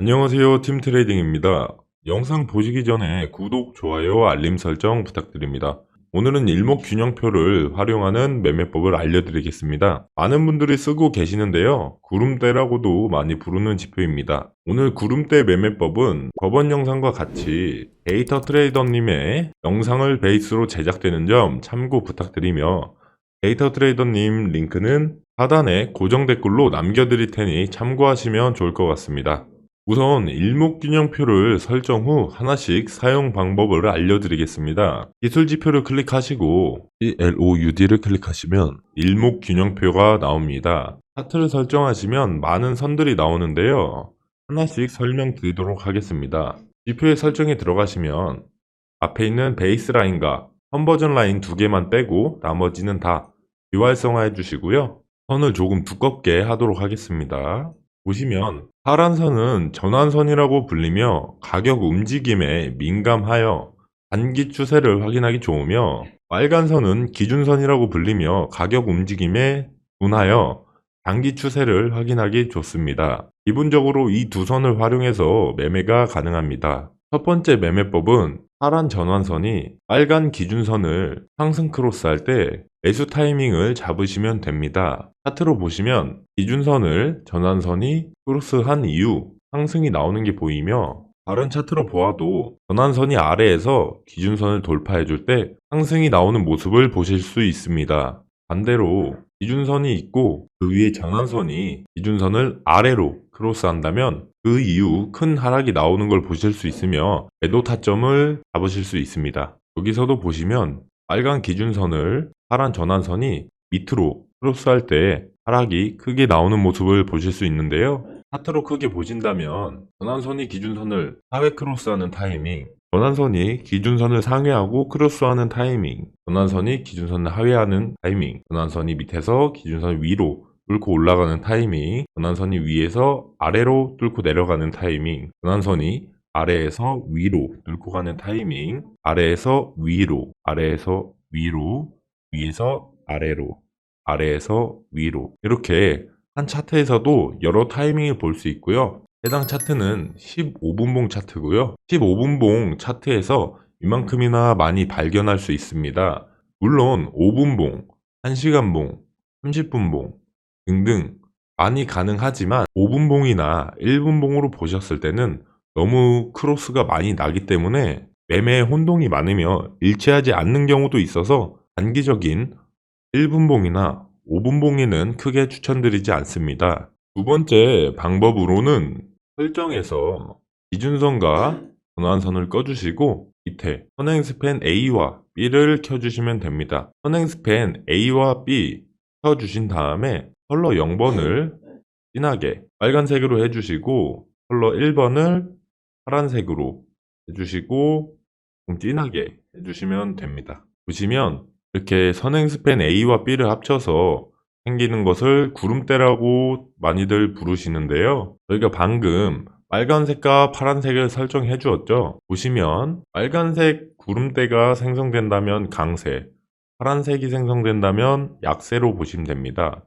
안녕하세요. 팀트레이딩입니다. 영상 보시기 전에 구독, 좋아요, 알림 설정 부탁드립니다. 오늘은 일목균형표를 활용하는 매매법을 알려드리겠습니다. 많은 분들이 쓰고 계시는데요. 구름대라고도 많이 부르는 지표입니다. 오늘 구름대 매매법은 저번 영상과 같이 데이터 트레이더님의 영상을 베이스로 제작되는 점 참고 부탁드리며 데이터 트레이더님 링크는 하단에 고정 댓글로 남겨드릴 테니 참고하시면 좋을 것 같습니다. 우선 일목균형표를 설정 후 하나씩 사용 방법을 알려드리겠습니다. 기술지표를 클릭하시고 CLOUD를 클릭하시면 일목균형표가 나옵니다. 차트를 설정하시면 많은 선들이 나오는데요. 하나씩 설명드리도록 하겠습니다. 지표의 설정에 들어가시면 앞에 있는 베이스 라인과 컨버전 라인 두 개만 빼고 나머지는 다 비활성화해 주시고요. 선을 조금 두껍게 하도록 하겠습니다. 보시면 파란 선은 전환선이라고 불리며 가격 움직임에 민감하여 단기 추세를 확인하기 좋으며 빨간 선은 기준선이라고 불리며 가격 움직임에 둔하여 단기 추세를 확인하기 좋습니다. 기본적으로 이 두 선을 활용해서 매매가 가능합니다. 첫 번째 매매법은 파란 전환선이 빨간 기준선을 상승 크로스할 때 매수 타이밍을 잡으시면 됩니다. 차트로 보시면 기준선을 전환선이 크로스한 이후 상승이 나오는 게 보이며 다른 차트로 보아도 전환선이 아래에서 기준선을 돌파해 줄 때 상승이 나오는 모습을 보실 수 있습니다. 반대로 기준선이 있고 그 위에 전환선이 기준선을 아래로 크로스한다면 그 이후 큰 하락이 나오는 걸 보실 수 있으며 매도 타점을 잡으실 수 있습니다. 여기서도 보시면 빨간 기준선을 파란 전환선이 밑으로 크로스할 때 하락이 크게 나오는 모습을 보실 수 있는데요. 차트로 크게 보신다면 전환선이 기준선을 하회 크로스하는 타이밍, 전환선이 기준선을 상회하고 크로스하는 타이밍, 전환선이 기준선을 하회하는 타이밍, 전환선이 밑에서 기준선 위로 뚫고 올라가는 타이밍, 전환선이 위에서 아래로 뚫고 내려가는 타이밍, 전환선이 아래에서 위로 뚫고 가는 타이밍, 아래에서 위로, 아래에서 위로, 위에서 아래로, 아래에서 위로 이렇게 한 차트에서도 여러 타이밍을 볼 수 있고요. 해당 차트는 15분봉 차트고요. 15분봉 차트에서 이만큼이나 많이 발견할 수 있습니다. 물론 5분봉, 1시간봉, 30분봉 등등 많이 가능하지만 5분봉이나 1분봉으로 보셨을 때는 너무 크로스가 많이 나기 때문에 매매에 혼동이 많으며 일치하지 않는 경우도 있어서 단기적인 1분봉이나 5분봉에는 크게 추천드리지 않습니다. 두 번째 방법으로는 설정에서 기준선과 전환선을 꺼주시고 밑에 선행 스팬 A와 B를 켜주시면 됩니다. 선행 스팬 A와 B 켜주신 다음에 컬러 0번을 진하게 빨간색으로 해주시고 컬러 1번을 파란색으로 해주시고 좀 진하게 해주시면 됩니다. 보시면 이렇게 선행 스팬 A와 B를 합쳐서 생기는 것을 구름대라고 많이들 부르시는데요. 저희가 방금 빨간색과 파란색을 설정해 주었죠. 보시면 빨간색 구름대가 생성된다면 강세, 파란색이 생성된다면 약세로 보시면 됩니다.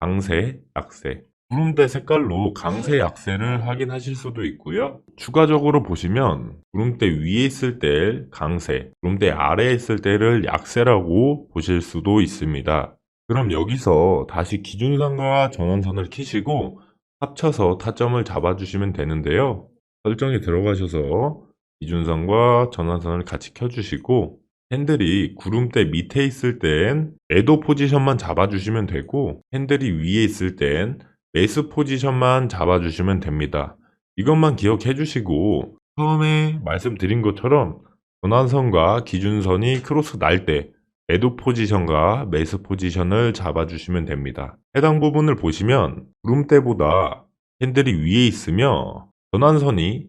강세, 약세. 구름대 색깔로 강세, 약세를 확인하실 수도 있고요. 추가적으로 보시면 구름대 위에 있을 때 강세, 구름대 아래에 있을 때를 약세라고 보실 수도 있습니다. 그럼 여기서 다시 기준선과 전원선을 키시고 합쳐서 타점을 잡아주시면 되는데요. 설정에 들어가셔서 기준선과 전원선을 같이 켜주시고 핸들이 구름대 밑에 있을 땐 매도 포지션만 잡아주시면 되고 핸들이 위에 있을 땐 매수 포지션만 잡아주시면 됩니다. 이것만 기억해 주시고 처음에 말씀드린 것처럼 전환선과 기준선이 크로스 날 때 매도 포지션과 매수 포지션을 잡아주시면 됩니다. 해당 부분을 보시면 구름대보다 핸들이 위에 있으며 전환선이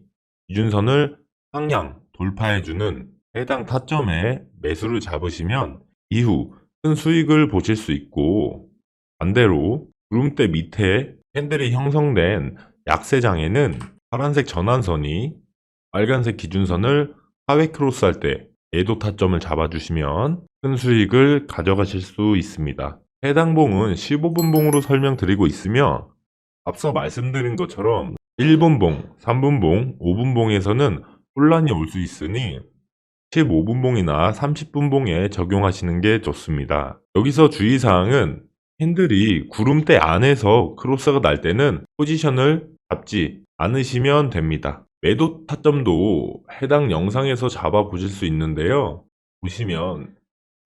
기준선을 상향 돌파해주는 해당 타점에 매수를 잡으시면 이후 큰 수익을 보실 수 있고 반대로 구름대 밑에 핸들이 형성된 약세장에는 파란색 전환선이 빨간색 기준선을 하회 크로스할 때 매도 타점을 잡아주시면 큰 수익을 가져가실 수 있습니다. 해당 봉은 15분 봉으로 설명드리고 있으며 앞서 말씀드린 것처럼 1분 봉, 3분 봉, 5분 봉에서는 혼란이 올 수 있으니 15분 봉이나 30분 봉에 적용하시는 게 좋습니다. 여기서 주의사항은 핸들이 구름대 안에서 크로스가 날 때는 포지션을 잡지 않으시면 됩니다. 매도 타점도 해당 영상에서 잡아 보실 수 있는데요. 보시면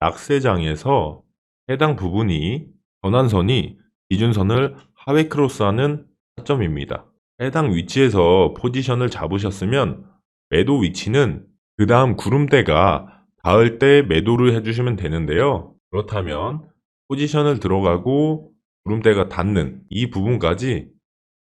약세장에서 해당 부분이 전환선이 기준선을 하회 크로스하는 타점입니다. 해당 위치에서 포지션을 잡으셨으면 매도 위치는 그 다음 구름대가 닿을 때 매도를 해주시면 되는데요. 그렇다면 포지션을 들어가고 구름대가 닿는 이 부분까지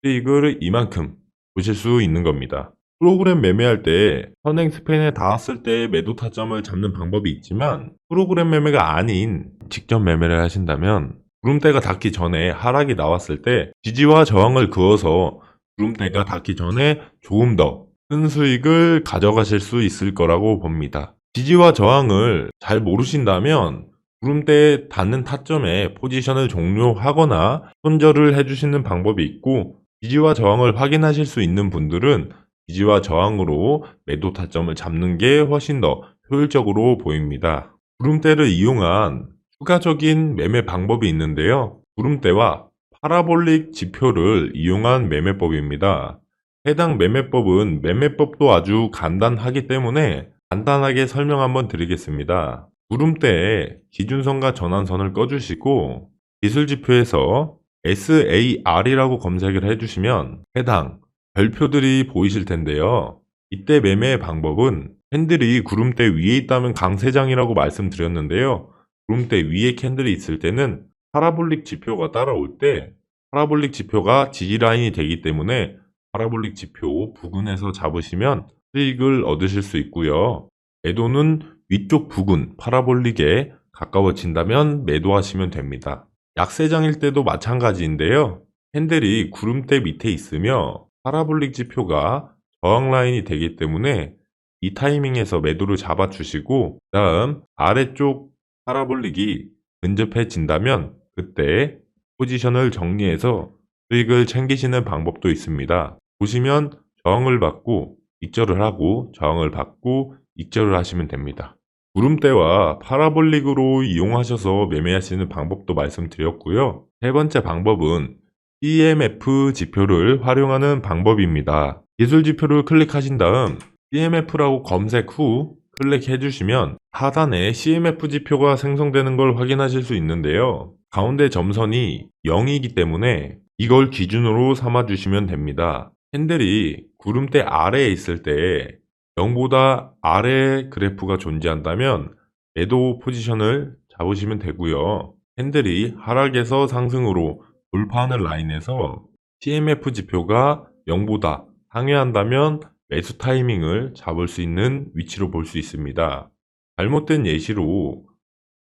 수익을 이만큼 보실 수 있는 겁니다. 프로그램 매매할 때 선행 스팬에 닿았을 때 매도 타점을 잡는 방법이 있지만 프로그램 매매가 아닌 직접 매매를 하신다면 구름대가 닿기 전에 하락이 나왔을 때 지지와 저항을 그어서 구름대가 닿기 전에 조금 더 큰 수익을 가져가실 수 있을 거라고 봅니다. 지지와 저항을 잘 모르신다면 구름대에 닿는 타점에 포지션을 종료하거나 손절을 해주시는 방법이 있고 지지와 저항을 확인하실 수 있는 분들은 지지와 저항으로 매도 타점을 잡는 게 훨씬 더 효율적으로 보입니다. 구름대를 이용한 추가적인 매매 방법이 있는데요. 구름대와 파라볼릭 지표를 이용한 매매법입니다. 해당 매매법은 매매법도 아주 간단하기 때문에 간단하게 설명 한번 드리겠습니다. 구름대에 기준선과 전환선을 꺼주시고 기술지표에서 SAR이라고 검색을 해주시면 해당 별표들이 보이실 텐데요. 이때 매매의 방법은 캔들이 구름대 위에 있다면 강세장이라고 말씀드렸는데요. 구름대 위에 캔들이 있을 때는 파라볼릭 지표가 따라올 때 파라볼릭 지표가 지지라인이 되기 때문에 파라볼릭 지표 부근에서 잡으시면 수익을 얻으실 수 있고요. 매도는 위쪽 부근 파라볼릭에 가까워진다면 매도하시면 됩니다. 약세장일 때도 마찬가지인데요. 핸들이 구름대 밑에 있으며 파라볼릭 지표가 저항 라인이 되기 때문에 이 타이밍에서 매도를 잡아주시고 다음 아래쪽 파라볼릭이 근접해진다면 그때 포지션을 정리해서 수익을 챙기시는 방법도 있습니다. 보시면 저항을 받고 익절을 하고 저항을 받고 익절을 하시면 됩니다. 구름대와 파라볼릭으로 이용하셔서 매매하시는 방법도 말씀드렸고요. 세 번째 방법은 EMF 지표를 활용하는 방법입니다. 기술 지표를 클릭하신 다음 EMF라고 검색 후 클릭해 주시면 하단에 CMF 지표가 생성되는 걸 확인하실 수 있는데요. 가운데 점선이 0이기 때문에 이걸 기준으로 삼아 주시면 됩니다. 핸들이 구름대 아래에 있을 때 0보다 아래 그래프가 존재한다면 매도 포지션을 잡으시면 되고요. 핸들이 하락에서 상승으로 돌파하는 라인에서 TMF 지표가 0보다 상회한다면 매수 타이밍을 잡을 수 있는 위치로 볼 수 있습니다. 잘못된 예시로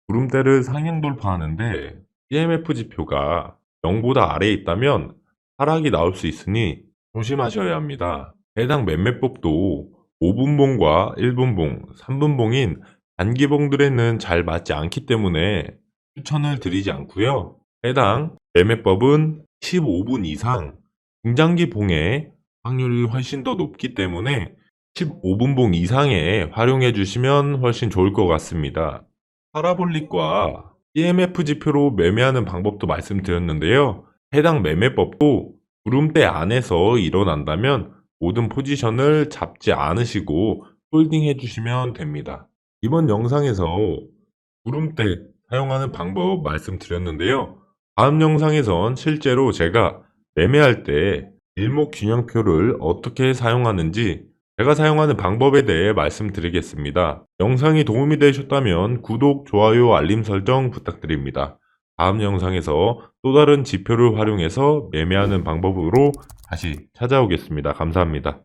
구름대를 상향 돌파하는데 TMF 지표가 0보다 아래에 있다면 하락이 나올 수 있으니 조심하셔야 합니다. 해당 매매법도 5분봉과 1분봉, 3분봉인 단기봉들에는 잘 맞지 않기 때문에 추천을 드리지 않고요. 해당 매매법은 15분 이상 중장기 봉의 확률이 훨씬 더 높기 때문에 15분봉 이상에 활용해 주시면 훨씬 좋을 것 같습니다. 파라볼릭과 EMF 지표로 매매하는 방법도 말씀드렸는데요. 해당 매매법도 구름대 안에서 일어난다면 모든 포지션을 잡지 않으시고 홀딩 해 주시면 됩니다. 이번 영상에서 구름대 사용하는 방법 말씀드렸는데요. 다음 영상에선 실제로 제가 매매할 때 일목균형표를 어떻게 사용하는지 제가 사용하는 방법에 대해 말씀드리겠습니다. 영상이 도움이 되셨다면 구독, 좋아요, 알림 설정 부탁드립니다. 다음 영상에서 또 다른 지표를 활용해서 매매하는 방법으로 다시 찾아오겠습니다. 감사합니다.